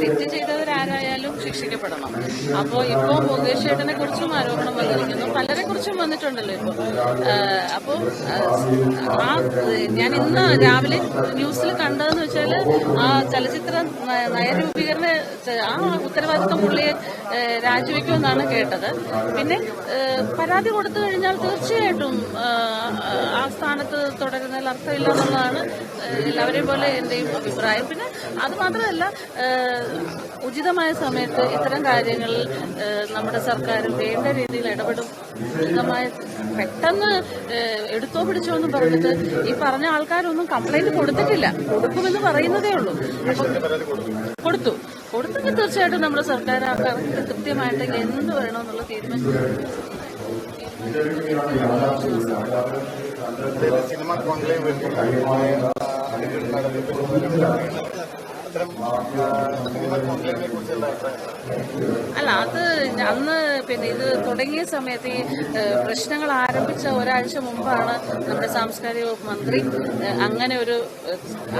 തെറ്റ് ചെയ്തവരാരായാലും ശിക്ഷിക്കപ്പെടണം. അപ്പോൾ ഇപ്പോ മുകേഷ് ചേട്ടനെ കുറിച്ചും ആരോപണം വന്നിരിക്കുന്നു. പലരെ കുറിച്ചും വന്നിട്ടുണ്ടല്ലോ ഇപ്പോൾ അപ്പോൾ ആ ഞാൻ ഇന്ന് രാവിലെ ന്യൂസിൽ കണ്ടതെന്ന് വെച്ചാൽ ആ ചലച്ചിത്ര നയരൂപീകരണ ആ ഉത്തരവാദിത്വം പുള്ളിയെ രാജിവെക്കുമെന്നാണ് കേട്ടത്. പിന്നെ പരാതി കൊടുത്തു കഴിഞ്ഞാൽ തീർച്ചയായിട്ടും ആ സ്ഥാനത്ത് തുടരുന്നതിൽ അർത്ഥമില്ല എന്നുള്ളതാണ് എല്ലാവരെയും പോലെ എന്റെയും അഭിപ്രായം. പിന്നെ അത് മാത്രമല്ല ഉചിതമായ സമയത്ത് ഇത്തരം കാര്യങ്ങളിൽ നമ്മുടെ സർക്കാർ വേണ്ട രീതിയിൽ ഇടപെടും. ഉചിതമായ പെട്ടെന്ന് എടുത്തോ പിടിച്ചോ എന്ന് പറഞ്ഞിട്ട് ഈ പറഞ്ഞ ആൾക്കാരൊന്നും കംപ്ലൈന്റ് കൊടുത്തിട്ടില്ല. കൊടുക്കുമെന്ന് പറയുന്നതേ ഉള്ളൂ. കൊടുത്തു. കൊടുത്തെങ്കിൽ തീർച്ചയായിട്ടും നമ്മുടെ സർക്കാർ ആ കറക്റ്റ് കൃത്യമായിട്ട് എന്ത് വേണമെന്നുള്ള തീരുമാനം സിനിമ കോൺക്ലേവ് അല്ല അത് അന്ന് പിന്നെ ഇത് തുടങ്ങിയ സമയത്ത് ഈ പ്രശ്നങ്ങൾ ആരംഭിച്ച ഒരാഴ്ച മുമ്പാണ് നമ്മുടെ സാംസ്കാരിക വകുപ്പ് മന്ത്രി അങ്ങനെ ഒരു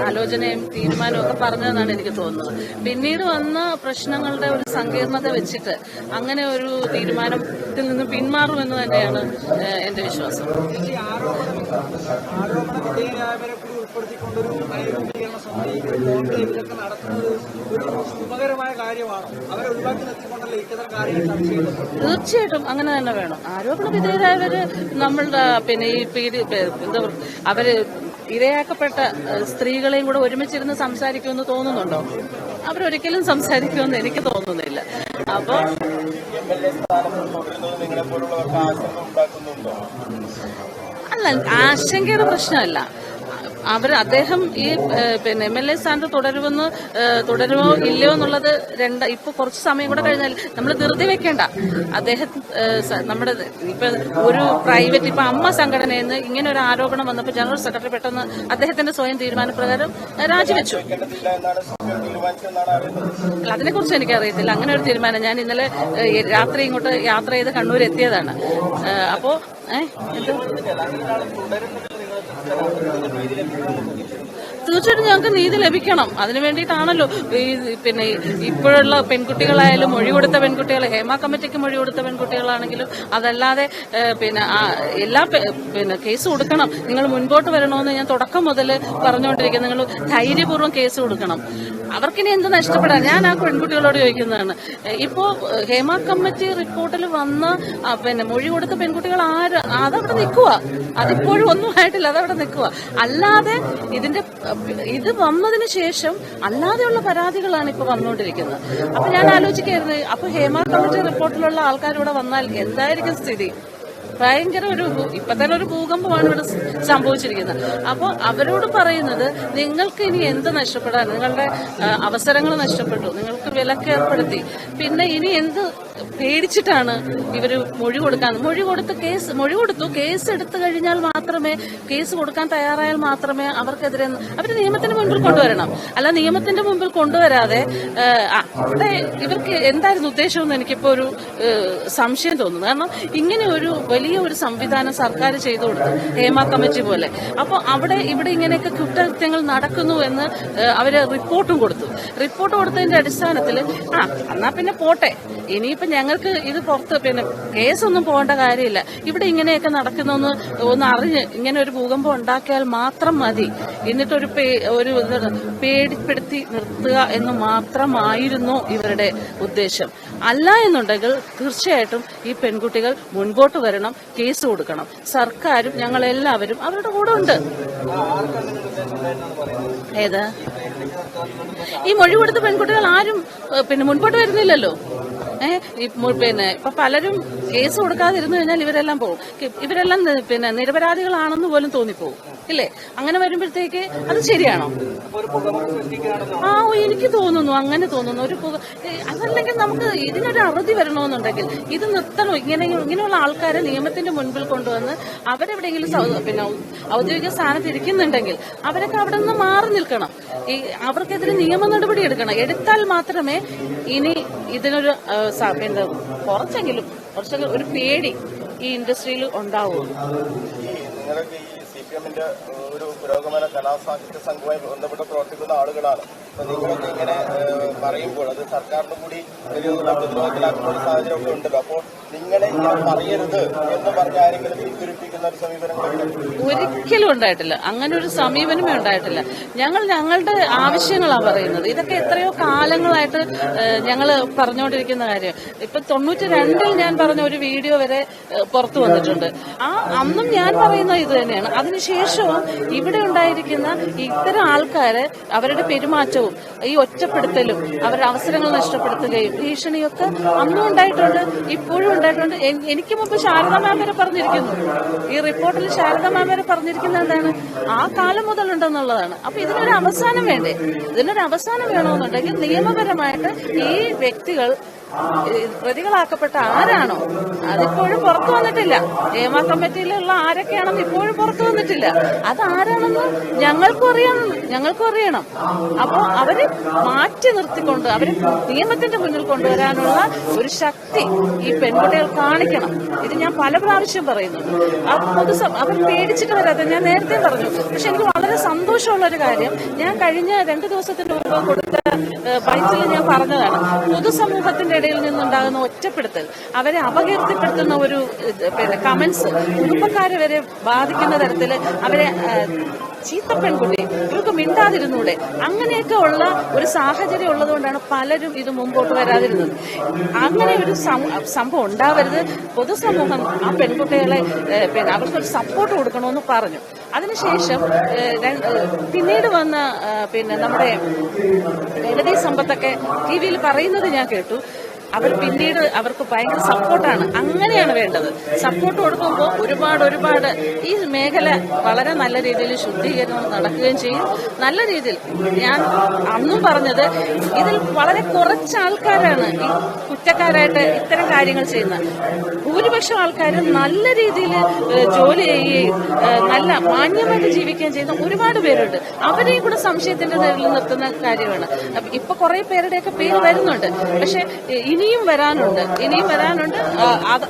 ആലോചനയും തീരുമാനവും ഒക്കെ പറഞ്ഞതെന്നാണ് എനിക്ക് തോന്നുന്നത്. പിന്നീട് വന്ന പ്രശ്നങ്ങളുടെ ഒരു സങ്കീർണത വെച്ചിട്ട് അങ്ങനെ ഒരു തീരുമാനത്തിൽ നിന്ന് പിന്മാറുമെന്ന് തന്നെയാണ് എന്റെ വിശ്വാസം. ആരോപണം വിധേയരായവരെ ഉൾപ്പെടുത്തിക്കൊണ്ടൊരു നയരൂപീകരണ സമിതി കോൺക്ലേവിലൊക്കെ നടത്തുന്നത് ഒരു ശുഭകരമായ കാര്യമാണ്. അവരെ ഒഴിവാക്കി നിർത്തിക്കൊണ്ടല്ലേ ഇത്തരം കാര്യങ്ങൾ ചർച്ച ചെയ്യുന്നത് തീർച്ചയായിട്ടും അങ്ങനെ തന്നെ വേണം. ആരോപണ വിധേയരായവര് നമ്മളുടെ പിന്നെ ഈ പീഡി എന്താ അവർ ഇരയാക്കപ്പെട്ട സ്ത്രീകളെയും കൂടെ ഒരുമിച്ചിരുന്ന് സംസാരിക്കുമെന്ന് തോന്നുന്നുണ്ടോ? അവരൊരിക്കലും സംസാരിക്കുമെന്ന് എനിക്ക് തോന്നുന്നില്ല. അപ്പൊ അല്ല ആശങ്കയുടെ പ്രശ്നമല്ല. അവർ അദ്ദേഹം ഈ പിന്നെ എം എൽ എ സ്ഥാനത്ത് തുടരുമെന്ന് തുടരുമോ ഇല്ലയോ എന്നുള്ളത് രണ്ട് ഇപ്പൊ കുറച്ച് സമയം കൂടെ കഴിഞ്ഞാൽ നമ്മൾ ധൃതി വെക്കേണ്ട. അദ്ദേഹം നമ്മുടെ ഇപ്പൊ ഒരു പ്രൈവറ്റ് ഇപ്പൊ അമ്മ സംഘടനയിൽ നിന്ന് ഇങ്ങനെ ഒരു ആരോപണം വന്നപ്പോൾ ജനറൽ സെക്രട്ടറി പെട്ടെന്ന് അദ്ദേഹത്തിന്റെ സ്വയം തീരുമാനപ്രകാരം രാജിവെച്ചു. അതിനെക്കുറിച്ച് എനിക്കറിയത്തില്ല. അങ്ങനെ ഒരു തീരുമാനം ഞാൻ ഇന്നലെ രാത്രി ഇങ്ങോട്ട് യാത്ര ചെയ്ത് കണ്ണൂർ എത്തിയതാണ് അപ്പോ ഏഹ് എന്തോ? തീർച്ചയായിട്ടും ഞങ്ങൾക്ക് നീതി ലഭിക്കണം. അതിനു വേണ്ടിയിട്ടാണല്ലോ ഈ പിന്നെ ഇപ്പോഴുള്ള പെൺകുട്ടികളായാലും മൊഴി കൊടുത്ത പെൺകുട്ടികൾ ഹേമ കമ്മിറ്റിക്ക് മൊഴി കൊടുത്ത പെൺകുട്ടികളാണെങ്കിലും അതല്ലാതെ പിന്നെ എല്ലാ പിന്നെ കേസ് കൊടുക്കണം. നിങ്ങൾ മുൻപോട്ട് വരണമെന്ന് ഞാൻ തുടക്കം മുതൽ പറഞ്ഞുകൊണ്ടിരിക്കുന്നത് നിങ്ങൾ ധൈര്യപൂർവം കേസ് കൊടുക്കണം. അവർക്കിനി എന്ത് നഷ്ടപ്പെടാൻ? ഞാൻ ആ പെൺകുട്ടികളോട് ചോദിക്കുന്നതാണ്. ഇപ്പോ ഹേമ കമ്മിറ്റി റിപ്പോർട്ടിൽ വന്ന് പിന്നെ മൊഴി കൊടുത്ത പെൺകുട്ടികൾ ആര്? അതവിടെ നിൽക്കുക അതിപ്പോഴും ഒന്നും ആയിട്ടില്ല. അതവിടെ നിൽക്കുക അല്ലാതെ ഇതിന്റെ ഇത് വന്നതിന് ശേഷം അല്ലാതെയുള്ള പരാതികളാണ് ഇപ്പൊ വന്നുകൊണ്ടിരിക്കുന്നത് അപ്പൊ ഞാൻ ആലോചിക്കായിരുന്നു അപ്പൊ ഹേമ കമ്മിറ്റി റിപ്പോർട്ടിലുള്ള ആൾക്കാരിവിടെ വന്നാൽ എന്തായിരിക്കും സ്ഥിതി? ഭയങ്കര ഒരു ഇപ്പൊ തന്നെ ഒരു ഭൂകമ്പമാണ് ഇവിടെ സംഭവിച്ചിരിക്കുന്നത്. അപ്പോൾ അവരോട് പറയുന്നത് നിങ്ങൾക്ക് ഇനി എന്ത് നഷ്ടപ്പെടാൻ നിങ്ങളുടെ അവസരങ്ങൾ നഷ്ടപ്പെട്ടു. നിങ്ങൾക്ക് വിലക്കേർപ്പെടുത്തി. പിന്നെ ഇനി എന്ത് പേടിച്ചിട്ടാണ് ഇവർ മൊഴി കൊടുക്കാൻ. മൊഴി കൊടുത്ത് കേസ് മൊഴി കൊടുത്തു. കേസ് എടുത്തു കഴിഞ്ഞാൽ മാത്രമേ കേസ് കൊടുക്കാൻ തയ്യാറായാൽ മാത്രമേ അവർക്കെതിരെ അവർ നിയമത്തിന് മുമ്പിൽ കൊണ്ടുവരണം. അല്ല നിയമത്തിന്റെ മുമ്പിൽ കൊണ്ടുവരാതെ അവിടെ ഇവർക്ക് എന്തായിരുന്നു ഉദ്ദേശം എന്ന് എനിക്കിപ്പോ ഒരു സംശയം തോന്നുന്നു. കാരണം ഇങ്ങനെ ഒരു വലിയ ഒരു സംവിധാനം സർക്കാർ ചെയ്തു കൊടുത്തു ഹേമ കമ്മിറ്റി പോലെ. അപ്പോൾ അവിടെ ഇവിടെ ഇങ്ങനെയൊക്കെ കുറ്റകൃത്യങ്ങൾ നടക്കുന്നു എന്ന് അവർ റിപ്പോർട്ടും കൊടുത്തു. റിപ്പോർട്ട് കൊടുത്തതിന്റെ അടിസ്ഥാനത്തിൽ ആ എന്നാ പിന്നെ പോട്ടെ. ഇനിയിപ്പോ ഞങ്ങൾക്ക് ഇത് പുറത്ത് പിന്നെ കേസൊന്നും പോകേണ്ട കാര്യമില്ല. ഇവിടെ ഇങ്ങനെയൊക്കെ നടക്കുന്നൊന്ന് ഒന്ന് അറിഞ്ഞ് ഇങ്ങനെ ഒരു ഭൂകമ്പം ഉണ്ടാക്കിയാൽ മാത്രം മതി. എന്നിട്ടൊരു ഒരു പേടിപ്പെടുത്തി നിർത്തുക എന്ന് മാത്രമായിരുന്നു ഇവരുടെ ഉദ്ദേശം. അല്ല എന്നുണ്ടെങ്കിൽ തീർച്ചയായിട്ടും ഈ പെൺകുട്ടികൾ മുൻപോട്ട് വരണം കേസ് കൊടുക്കണം. സർക്കാരും ഞങ്ങളെല്ലാവരും അവരുടെ കൂടെ ഉണ്ട്. ഏത്? ഈ മൊഴി കൊടുത്ത പെൺകുട്ടികൾ ആരും പിന്നെ മുൻപോട്ട് വരുന്നില്ലല്ലോ. പിന്നെ ഇപ്പൊ പലരും കേസ് കൊടുക്കാതിരുന്നു കഴിഞ്ഞാൽ ഇവരെല്ലാം പോകും. ഇവരെല്ലാം പിന്നെ നിരപരാധികളാണെന്ന് പോലും തോന്നിപ്പോകും ഇല്ലേ? അങ്ങനെ വരുമ്പോഴത്തേക്ക് അത് ശരിയാണോ? ആ എനിക്ക് തോന്നുന്നു അങ്ങനെ തോന്നുന്നു. ഒരു അതല്ലെങ്കിൽ നമുക്ക് ഇതിനൊരു അറുതി വരണമെന്നുണ്ടെങ്കിൽ ഇത് നിർത്തണം. ഇങ്ങനെ ഇങ്ങനെയുള്ള ആൾക്കാരെ നിയമത്തിന്റെ മുൻപിൽ കൊണ്ടുവന്ന് അവരെവിടെയെങ്കിലും പിന്നെ ഔദ്യോഗിക സ്ഥാനത്ത് ഇരിക്കുന്നുണ്ടെങ്കിൽ അവരൊക്കെ അവിടെ നിന്ന് മാറി നിൽക്കണം. ഈ അവർക്കെതിരെ നിയമ നടപടി എടുക്കണം. എടുത്താൽ മാത്രമേ ഇനി ഇതിനൊരു പിന്നെ കുറച്ചെങ്കിലും കുറച്ചെങ്കിലും ഒരു പേടി ഈ ഇൻഡസ്ട്രിയിൽ ഉണ്ടാവുള്ളൂ. നിങ്ങൾക്ക് ഈ സി പി പി എമ്മിന്റെ ഒരു പുരോഗമന കലാസാഹിത്യ സംഘവുമായി ബന്ധപ്പെട്ട് പ്രവർത്തിക്കുന്ന ആളുകളാണ്. അപ്പൊ നിങ്ങളൊക്കെ ഇങ്ങനെ പറയുമ്പോൾ അത് സർക്കാരിനും കൂടി ഒരു പ്രതിരോധത്തിലാക്കുന്ന ഒരു സാഹചര്യം ഒക്കെ ഉണ്ടല്ലോ. അപ്പോൾ നിങ്ങളെ ഇങ്ങനെ പറയരുത് എന്ന് പറഞ്ഞ ആരെങ്കിലും പിന്തിരിപ്പിക്കുന്ന ഒരു സമീപനം ഒരിക്കലും ഉണ്ടായിട്ടില്ല. അങ്ങനെ ഒരു സമീപനമേ ഉണ്ടായിട്ടില്ല. ഞങ്ങൾ ഞങ്ങളുടെ ആവശ്യങ്ങളാണ് പറയുന്നത്. ഇതൊക്കെ എത്രയോ കാലങ്ങളായിട്ട് ഞങ്ങൾ പറഞ്ഞുകൊണ്ടിരിക്കുന്ന കാര്യം. ഇപ്പൊ തൊണ്ണൂറ്റി രണ്ടിൽ ഞാൻ പറഞ്ഞ ഒരു വീഡിയോ വരെ പുറത്തു വന്നിട്ടുണ്ട്. ആ അന്നും ഞാൻ പറയുന്നത് ഇത് തന്നെയാണ്. അതിനുശേഷവും ഇവിടെ ഉണ്ടായിരിക്കുന്ന ഇത്തരം ആൾക്കാരെ അവരുടെ പെരുമാറ്റവും ഈ ഒറ്റപ്പെടുത്തലും അവരുടെ അവസരങ്ങൾ നഷ്ടപ്പെടുത്തുകയും ഭീഷണിയൊക്കെ അന്നും ഉണ്ടായിട്ടുണ്ട് ഇപ്പോഴും ഉണ്ടായിട്ടുണ്ട്. എനിക്ക് മുമ്പ് ശാരദ മാം വരെ പറഞ്ഞിരിക്കുന്നു. ഈ റിപ്പോർട്ടിൽ ശാരദ മാം വരെ പറഞ്ഞിരിക്കുന്നത് എന്താണ്? ആ കാലം മുതലുണ്ടെന്നുള്ളതാണ്. അപ്പൊ ഇതിനൊരു അവസാനം വേണ്ടേ? ഇതിനൊരു അവസാനം വേണമെന്നുണ്ടെങ്കിൽ നിയമപരമായിട്ട് ഈ വ്യക്തികൾ പ്രതികളാക്കപ്പെട്ട ആരാണോ? അതിപ്പോഴും പുറത്തു വന്നിട്ടില്ല. നിയമ കമ്മിറ്റിയിലുള്ള ആരൊക്കെയാണെന്ന് ഇപ്പോഴും പുറത്തു വന്നിട്ടില്ല. അതാരാണെന്ന് ഞങ്ങൾക്കും അറിയണം ഞങ്ങൾക്കും അറിയണം. അപ്പോൾ അവരെ മാറ്റി നിർത്തിക്കൊണ്ട് അവരെ നിയമത്തിന്റെ മുന്നിൽ കൊണ്ടുവരാനുള്ള ഒരു ശക്തി ഈ പെൺകുട്ടികൾ കാണിക്കണം. ഇത് ഞാൻ പല പ്രാവശ്യം പറയുന്നു ആ പൊതുസം അവർ പേടിച്ചിട്ട് വരാതെ ഞാൻ നേരത്തെ പറഞ്ഞു പക്ഷെ എനിക്ക് വളരെ സന്തോഷമുള്ള ഒരു കാര്യം. ഞാൻ കഴിഞ്ഞ രണ്ടു ദിവസത്തിന് മുമ്പ് ബൈറ്റിൽ ഞാൻ പറഞ്ഞതാണ്. പൊതുസമൂഹത്തിന്റെ ഇടയിൽ നിന്നുണ്ടാകുന്ന ഒറ്റപ്പെടുത്തൽ അവരെ അപകീർത്തിപ്പെടുത്തുന്ന ഒരു പിന്നെ കമന്റ്സ് കുടുംബക്കാരെ വരെ ബാധിക്കുന്ന തരത്തിൽ അവരെ ചീത്ത പെൺകുട്ടി ഇവർക്ക് മിണ്ടാതിരുന്നൂടെ? അങ്ങനെയൊക്കെ ഉള്ള ഒരു സാഹചര്യം ഉള്ളതുകൊണ്ടാണ് പലരും ഇത് മുമ്പോട്ട് വരാതിരുന്നത്. അങ്ങനെ ഒരു സംഭവം ഉണ്ടാവരുത്. പൊതുസമൂഹം ആ പെൺകുട്ടികളെ പിന്നെ അവർക്കൊരു സപ്പോർട്ട് കൊടുക്കണമെന്ന് പറഞ്ഞു. അതിനുശേഷം പിന്നീട് വന്ന പിന്നെ നമ്മുടെ പ്രഗതി സമ്പത്തൊക്കെ ടി വിയിൽ പറയുന്നത് ഞാൻ കേട്ടു. അവർ പിന്നീട് അവർക്ക് ഭയങ്കര സപ്പോർട്ടാണ്. അങ്ങനെയാണ് വേണ്ടത്. സപ്പോർട്ട് കൊടുക്കുമ്പോൾ ഒരുപാട് ഒരുപാട് ഈ മേഖല വളരെ നല്ല രീതിയിൽ ശുദ്ധീകരണം നടക്കുകയും ചെയ്യും. നല്ല രീതിയിൽ ഞാൻ അന്നും പറഞ്ഞത് ഇതിൽ വളരെ കുറച്ച് ആൾക്കാരാണ് ഈ കുറ്റക്കാരായിട്ട് ഇത്തരം കാര്യങ്ങൾ ചെയ്യുന്നത്. ഭൂരിപക്ഷം ആൾക്കാരും നല്ല രീതിയിൽ ജോലി ചെയ്യുകയും നല്ല മാന്യമായിട്ട് ജീവിക്കുകയും ചെയ്യുന്ന ഒരുപാട് പേരുണ്ട്. അവരെയും കൂടെ സംശയത്തിന്റെ നിഴലിൽ നിർത്തുന്ന കാര്യമാണ്. ഇപ്പൊ കുറെ പേരുടെയൊക്കെ പേര് വരുന്നുണ്ട്. പക്ഷെ ഏഹ്, ഇനിയും വരാനുണ്ട്. ഇനിയും വരാനുണ്ട്.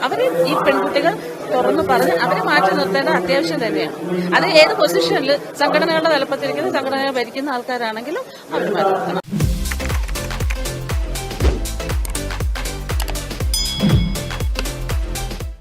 അവരെ ഈ പെൺകുട്ടികൾ തുറന്നു പറഞ്ഞ് അവരെ മാറ്റി നിർത്തേണ്ട അത്യാവശ്യം തന്നെയാണ്. അത് ഏത് പൊസിഷനിൽ സംഘടനകളുടെ തലപ്പത്തിരിക്കുന്ന സംഘടന ഭരിക്കുന്ന ആൾക്കാരാണെങ്കിലും അവർ മാറ്റി നിർത്തണം.